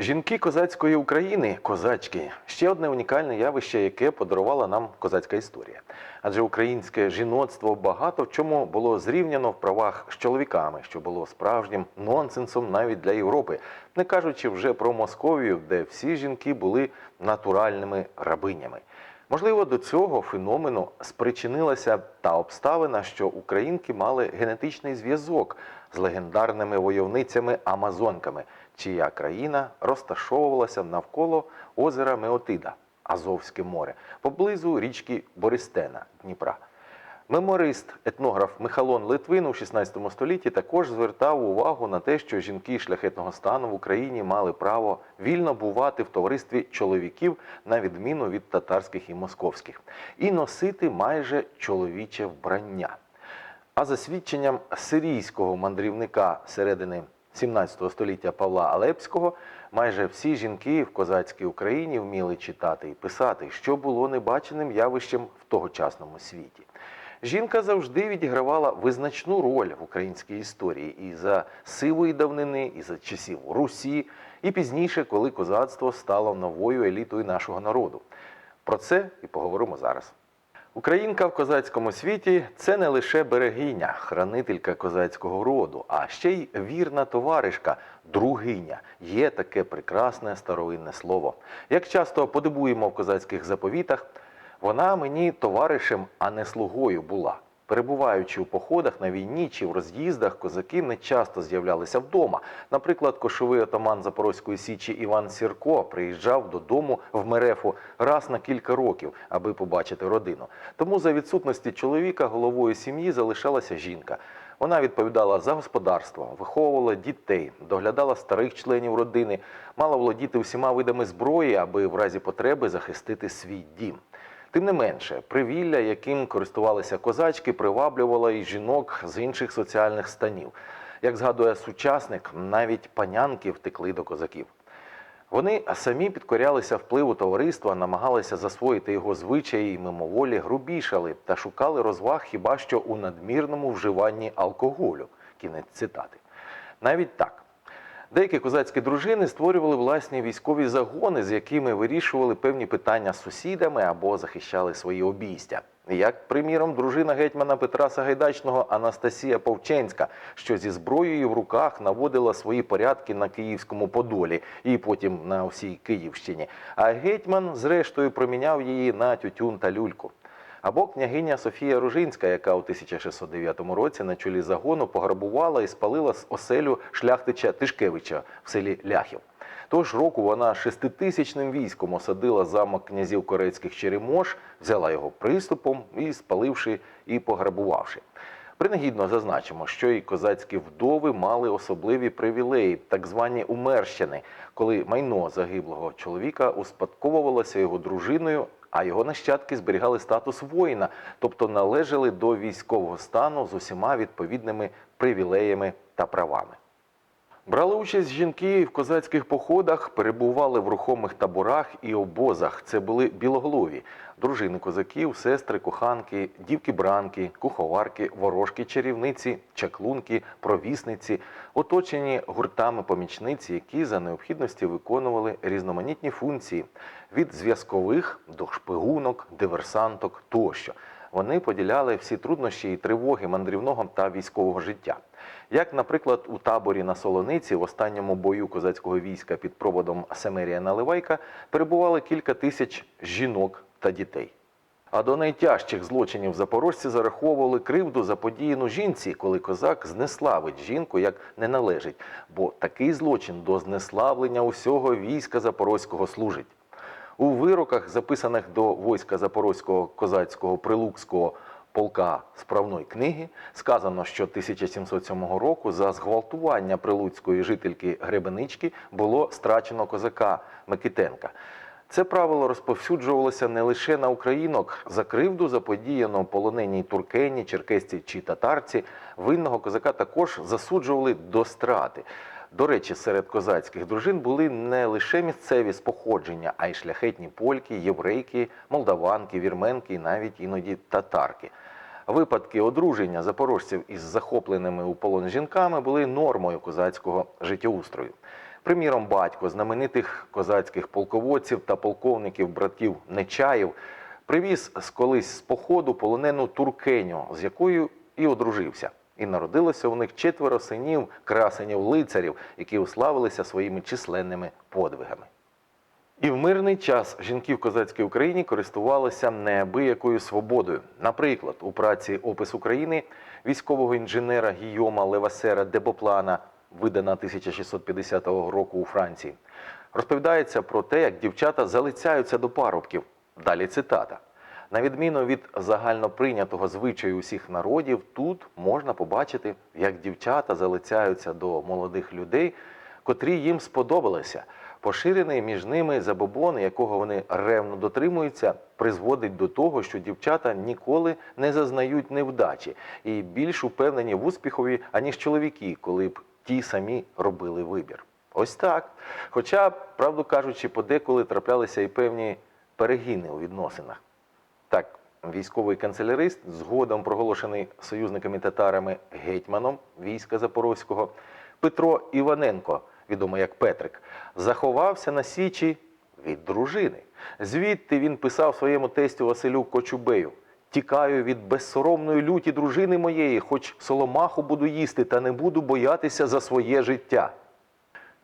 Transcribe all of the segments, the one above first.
Жінки козацької України, козачки, ще одне унікальне явище, яке подарувала нам козацька історія. Адже українське жіноцтво багато в чому було зрівняно в правах з чоловіками, що було справжнім нонсенсом навіть для Європи, не кажучи вже про Московію, де всі жінки були натуральними рабинями. Можливо, до цього феномену спричинилася та обставина, що українки мали генетичний зв'язок з легендарними войовницями-амазонками, чия країна розташовувалася навколо озера Меотида, Азовське море, поблизу річки Бористена Дніпра. Меморист, етнограф Михалон Литвин у 16 столітті також звертав увагу на те, що жінки шляхетного стану в Україні мали право вільно бувати в товаристві чоловіків на відміну від татарських і московських, і носити майже чоловіче вбрання. А за свідченням сирійського мандрівника середини 17 століття Павла Алепського, майже всі жінки в козацькій Україні вміли читати і писати, що було небаченим явищем в тогочасному світі. Жінка завжди відігравала визначну роль в українській історії і за сивої давнини, і за часів Русі, і пізніше, коли козацтво стало новою елітою нашого народу. Про це і поговоримо зараз. Українка в козацькому світі це не лише берегиня, хранителька козацького роду, а ще й вірна товаришка, другиня. Є таке прекрасне старовинне слово. Як часто подибуємо в козацьких заповітах, вона мені товаришем, а не слугою була. Перебуваючи у походах на війні чи в роз'їздах, козаки не часто з'являлися вдома. Наприклад, кошовий отаман Запорозької січі Іван Сірко приїжджав додому в Мерефу раз на кілька років, аби побачити родину. Тому за відсутності чоловіка головою сім'ї залишалася жінка. Вона відповідала за господарство, виховувала дітей, доглядала старих членів родини, мала володіти всіма видами зброї, аби в разі потреби захистити свій дім. Тим не менше, привілля, яким користувалися козачки, приваблювало і жінок з інших соціальних станів. Як згадує сучасник, навіть панянки втекли до козаків. Вони самі підкорялися впливу товариства, намагалися засвоїти його звичаї і мимоволі грубішали та шукали розваг хіба що у надмірному вживанні алкоголю. Кінець цитати. Навіть так. Деякі козацькі дружини створювали власні військові загони, з якими вирішували певні питання з сусідами або захищали свої обійстя. Як, приміром, дружина гетьмана Петра Сагайдачного Анастасія Повченська, що зі зброєю в руках наводила свої порядки на Київському Подолі і потім на всій Київщині. А гетьман, зрештою, проміняв її на тютюн та люльку. Або княгиня Софія Ружинська, яка у 1609 році на чолі загону пограбувала і спалила з оселю шляхтича Тишкевича в селі Ляхів. Того ж року вона шеститисячним військом осадила замок князів корецьких Черемош, взяла його приступом і спаливши і пограбувавши. Принагідно зазначимо, що і козацькі вдови мали особливі привілеї, так звані умерщини, коли майно загиблого чоловіка успадковувалося його дружиною, а його нащадки зберігали статус воїна, тобто належали до військового стану з усіма відповідними привілеями та правами. Брали участь жінки в козацьких походах, перебували в рухомих таборах і обозах. Це були білоголові, дружини козаків, сестри, коханки, дівки-бранки, куховарки, ворожки, чарівниці, чаклунки, провісниці, оточені гуртами помічниці, які за необхідності виконували різноманітні функції від зв'язкових до шпигунок, диверсанток тощо. Вони поділяли всі труднощі і тривоги мандрівного та військового життя. Як, наприклад, у таборі на Солониці в останньому бою козацького війська під проводом Семерія Наливайка перебували кілька тисяч жінок та дітей. А до найтяжчих злочинів запорожці зараховували кривду заподіяну жінці, коли козак знеславить жінку як не належить, бо такий злочин до знеславлення усього війська запорозького служить. У вироках, записаних до війська Запорозького козацького прилуцького полка справної книги, сказано, що 1707 року за зґвалтування прилуцької жительки Гребенички було страчено козака Микитенка. Це правило розповсюджувалося не лише на українок. За кривду заподіяно полоненій туркені, черкесці чи татарці. Винного козака також засуджували до страти. До речі, серед козацьких дружин були не лише місцеві з походження, а й шляхетні польки, єврейки, молдаванки, вірменки і навіть іноді татарки. Випадки одруження запорожців із захопленими у полон жінками були нормою козацького життєустрою. Приміром, батько знаменитих козацьких полководців та полковників братів Нечаїв привіз з колись з походу полонену туркеню, з якою і одружився. І народилося у них четверо синів, красенів лицарів, які уславилися своїми численними подвигами. І в мирний час жінки в козацькій Україні користувалися неабиякою свободою. Наприклад, у праці Опис України військового інженера Гійома Левасера Дебоплана, видана 1650 року у Франції, розповідається про те, як дівчата залицяються до парубків. Далі цитата. На відміну від загальноприйнятого звичаю усіх народів, тут можна побачити, як дівчата залицяються до молодих людей, котрі їм сподобалися. Поширений між ними забобон, якого вони ревно дотримуються, призводить до того, що дівчата ніколи не зазнають невдачі і більш упевнені в успіхові, аніж чоловіки, коли б ті самі робили вибір. Ось так. Хоча, правду кажучи, подеколи траплялися і певні перегіни у відносинах. Так, військовий канцелярист, згодом проголошений союзниками татарами гетьманом війська Запорозького, Петро Іваненко, відомий як Петрик, заховався на січі від дружини. Звідти він писав своєму тестю Василю Кочубею: Тікаю від безсоромної люті дружини моєї, хоч соломаху буду їсти, та не буду боятися за своє життя.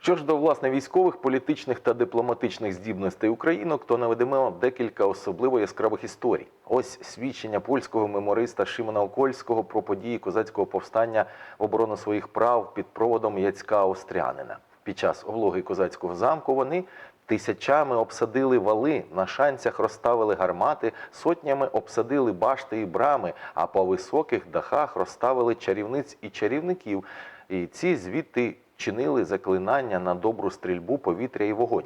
Що ж до власне військових, політичних та дипломатичних здібностей українок, то наведемо декілька особливо яскравих історій. Ось свідчення польського мемориста Шимона Окольського про події козацького повстання в оборону своїх прав під проводом Яцька Острянина. Під час облоги козацького замку вони тисячами обсадили вали, на шанцях розставили гармати, сотнями обсадили башти і брами, а по високих дахах розставили чарівниць і чарівників. І ці звідти чинили заклинання на добру стрільбу, повітря і вогонь.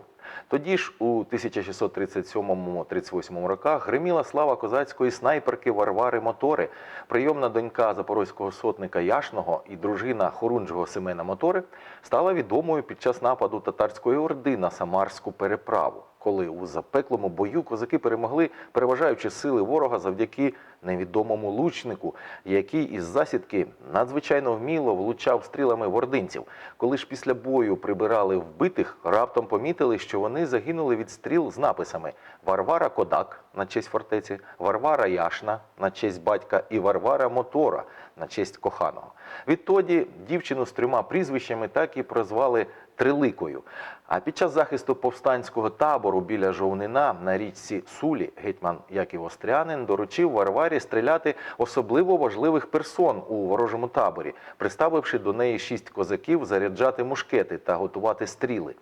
Тоді ж у 1637-38 роках гриміла слава козацької снайперки Варвари Мотори, прийомна донька запорозького сотника Яшного і дружина хорунжого Семена Мотори стала відомою під час нападу татарської орди на Самарську переправу, коли у запеклому бою козаки перемогли, переважаючи сили ворога завдяки невідомому лучнику, який із засідки надзвичайно вміло влучав стрілами в ординців. Коли ж після бою прибирали вбитих, раптом помітили, що вони загинули від стріл з написами Варвара Кодак на честь фортеці, Варвара Яшна на честь батька і Варвара Мотора на честь коханого. Відтоді дівчину з трьома прізвищами так і прозвали Триликою. А під час захисту повстанського табору біля Жовнина на річці Сулі гетьман Яків Острянин доручив Варварі стріляти особливо важливих персон у ворожому таборі, приставивши до неї шість козаків заряджати мушкети та готувати стріли.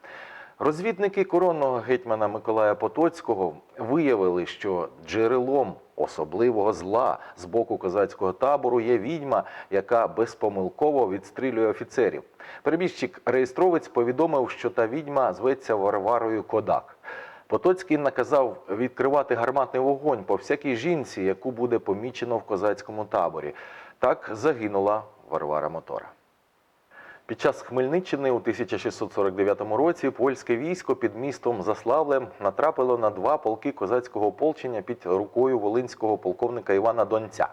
Розвідники коронного гетьмана Миколая Потоцького виявили, що джерелом особливого зла з боку козацького табору є відьма, яка безпомилково відстрілює офіцерів. Перебіжчик реєстровець повідомив, що та відьма зветься Варварою Кодак. Потоцький наказав відкривати гарматний вогонь по всякій жінці, яку буде помічено в козацькому таборі. Так загинула Варвара Мотора. Під час Хмельниччини у 1649 році польське військо під містом Заславлем натрапило на два полки козацького ополчення під рукою волинського полковника Івана Донця.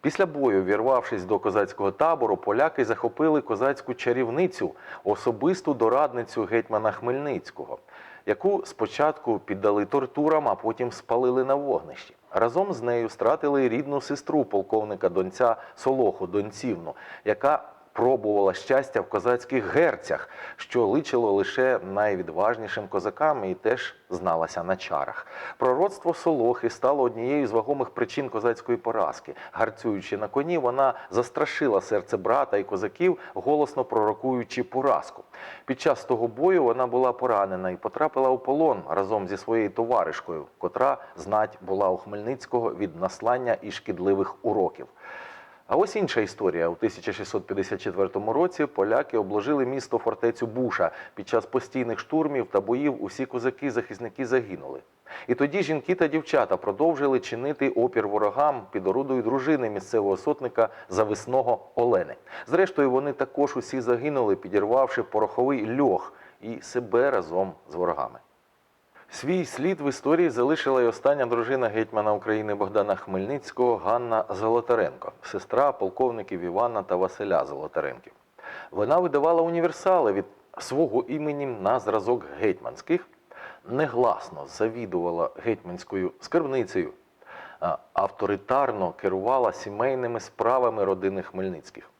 Після бою, вірвавшись до козацького табору, поляки захопили козацьку чарівницю, особисту дорадницю гетьмана Хмельницького, яку спочатку піддали тортурам, а потім спалили на вогнищі. Разом з нею стратили рідну сестру полковника Донця Солоху Донцівну, яка пробувала щастя в козацьких герцях, що личило лише найвідважнішим козакам і теж зналася на чарах. Пророцтво Солохи стало однією з вагомих причин козацької поразки. Гарцюючи на коні, вона застрашила серце брата і козаків, голосно пророкуючи поразку. Під час того бою вона була поранена і потрапила у полон разом зі своєю товаришкою, котра знать була у Хмельницького від наслання і шкідливих уроків. А ось інша історія. У 1654 році поляки обложили місто фортецю Буша. Під час постійних штурмів та боїв усі козаки-захисники загинули. І тоді жінки та дівчата продовжили чинити опір ворогам під орудою дружини місцевого сотника зависного Олени. Зрештою, вони також усі загинули, підірвавши пороховий льох і себе разом з ворогами. Свій слід в історії залишила й остання дружина гетьмана України Богдана Хмельницького Ганна Золотаренко, сестра полковників Івана та Василя Золотаренків. Вона видавала універсали від свого імені на зразок гетьманських, негласно завідувала гетьманською скарбницею, авторитарно керувала сімейними справами родини Хмельницьких.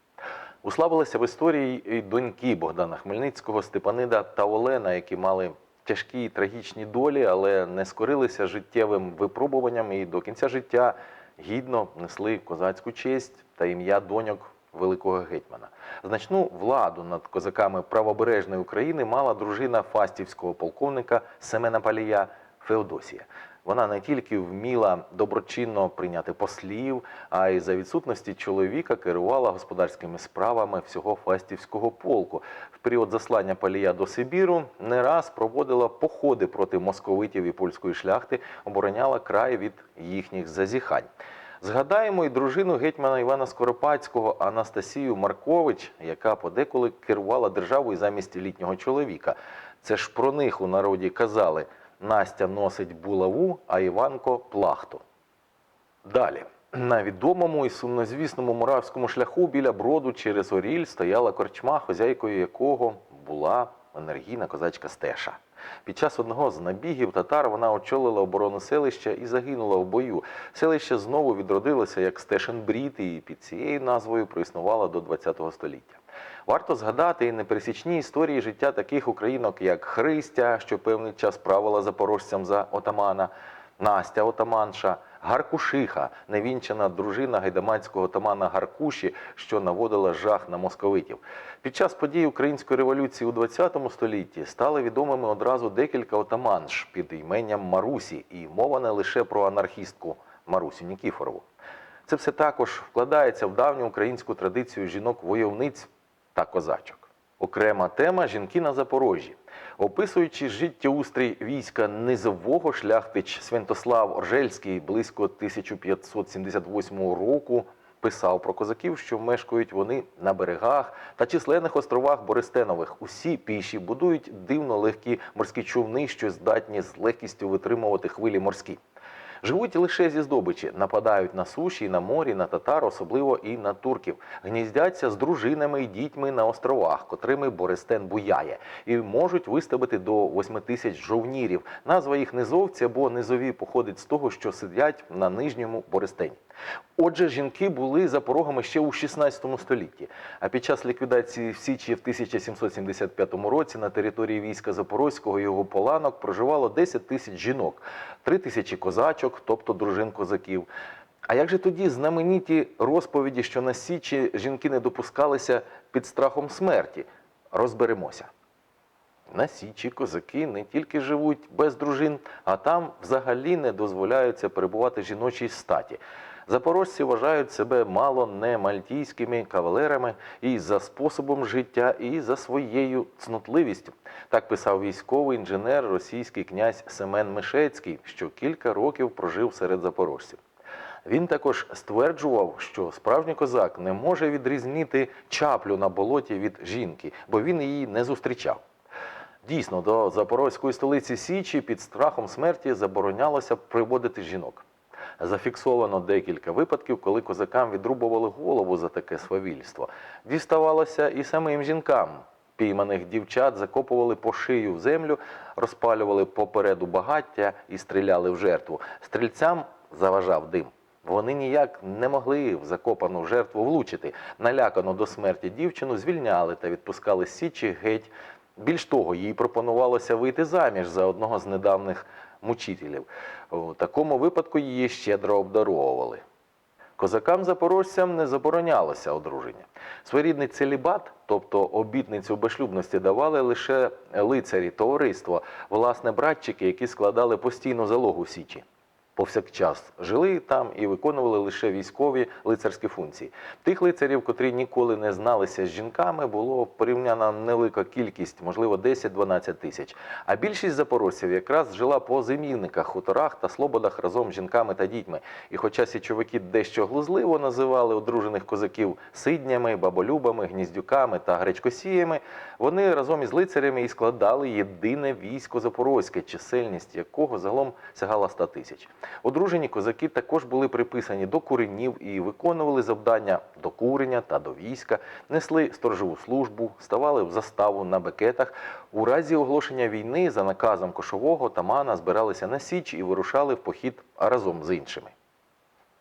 Уславилися в історії і доньки Богдана Хмельницького, Степанида та Олена, які мали тяжкі і трагічні долі, але не скорилися життєвим випробуванням і до кінця життя гідно несли козацьку честь та ім'я доньок великого гетьмана. Значну владу над козаками правобережної України мала дружина фастівського полковника Семена Палія Феодосія. Вона не тільки вміла доброчинно прийняти послів, а й за відсутності чоловіка керувала господарськими справами всього фастівського полку. В період заслання Палія до Сибіру не раз проводила походи проти московитів і польської шляхти, обороняла край від їхніх зазіхань. Згадаємо і дружину гетьмана Івана Скоропадського Анастасію Маркович, яка подеколи керувала державою замість літнього чоловіка. Це ж про них у народі казали: Настя носить булаву, а Іванко плахту. Далі. На відомому і сумнозвісному муравському шляху біля броду через Оріль стояла корчма, хозяйкою якого була енергійна козачка Стеша. Під час одного з набігів татар вона очолила оборону селища і загинула в бою. Селище знову відродилося як Стешин Брід і під цією назвою проіснувало до ХХ століття. Варто згадати і непересічні історії життя таких українок, як Христя, що певний час правила запорожцям за отамана, Настя Отаманша, Гаркушиха, невінчана дружина гайдамацького отамана Гаркуші, що наводила жах на московитів. Під час подій української революції у ХХ столітті стали відомими одразу декілька отаманш під іменням Марусі, і мова не лише про анархістку Марусю Нікіфорову. Це все також вкладається в давню українську традицію жінок-войовниць та козачок. Окрема тема жінки на Запорожжі. Описуючи життєустрій війська низового шляхтич Святослав Оржельський близько 1578 року писав про козаків, що мешкають вони на берегах та численних островах Бористенових. Усі піші будують дивно легкі морські човни, що здатні з легкістю витримувати хвилі морські. Живуть лише зі здобичі, нападають на суші, на морі, на татар, особливо і на турків. Гніздяться з дружинами і дітьми на островах, котрими Бористен буяє, і можуть виставити до 8 тисяч жовнірів. Назва їх низовці або низові походить з того, що сидять на нижньому Бористені. Отже, жінки були за порогами ще у 16 столітті. А під час ліквідації в Січі в 1775 році на території війська Запорозького і його поланок проживало 10 тисяч жінок, 3 тисячі козачок, тобто дружин козаків. А як же тоді знамениті розповіді, що на Січі жінки не допускалися під страхом смерті? Розберемося. На Січі козаки не тільки живуть без дружин, а там взагалі не дозволяються перебувати жіночій статі. Запорожці вважають себе мало не мальтійськими кавалерами і за способом життя, і за своєю цнотливістю. Так писав військовий інженер, російський князь Семен Мишецький, що кілька років прожив серед запорожців. Він також стверджував, що справжній козак не може відрізнити чаплю на болоті від жінки, бо він її не зустрічав. Дійсно, до запорозької столиці Січі під страхом смерті заборонялося приводити жінок. Зафіксовано декілька випадків, коли козакам відрубували голову за таке свавільство. Діставалося і самим жінкам. Пійманих дівчат закопували по шию в землю, розпалювали попереду багаття і стріляли в жертву. Стрільцям заважав дим. Вони ніяк не могли в закопану жертву влучити. Налякану до смерті дівчину звільняли та відпускали січі геть. Більш того, їй пропонувалося вийти заміж за одного з недавніх мучителів. У такому випадку її щедро обдаровували. Козакам-запорожцям не заборонялося одруження. Своєрідний целібат, тобто обітницю безшлюбності, давали лише лицарі товариство, власне, братчики, які складали постійну залогу Січі. Повсякчас жили там і виконували лише військові лицарські функції. Тих лицарів, котрі ніколи не зналися з жінками, було порівняна невелика кількість, можливо, 10-12 тисяч. А більшість запорожців якраз жила по зимівниках, хуторах та слободах разом з жінками та дітьми. І хоча січовики дещо глузливо називали одружених козаків сиднями, баболюбами, гніздюками та гречкосіями, вони разом із лицарями і складали єдине військо запорозьке, чисельність якого загалом сягала 100 тисяч. Одружені козаки також були приписані до куренів і виконували завдання до курення та до війська, несли сторожову службу, ставали в заставу на бекетах. У разі оголошення війни за наказом кошового тамана збиралися на січ і вирушали в похід разом з іншими.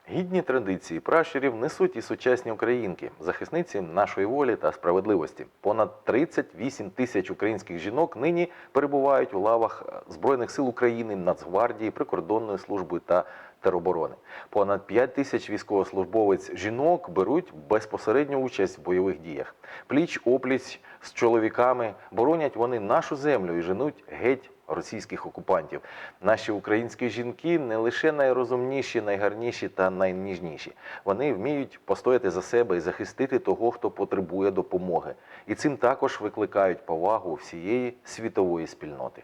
Гідні традиції пращурів несуть і сучасні українки, захисниці нашої волі та справедливості. Понад 38 тисяч українських жінок нині перебувають у лавах Збройних сил України, Нацгвардії, прикордонної служби та тероборони. Понад 5 тисяч військовослужбовець жінок беруть безпосередню участь в бойових діях. Пліч опліч з чоловіками боронять вони нашу землю і женуть геть російських окупантів. Наші українські жінки не лише найрозумніші, найгарніші та найніжніші. Вони вміють постояти за себе і захистити того, хто потребує допомоги. І цим також викликають повагу всієї світової спільноти.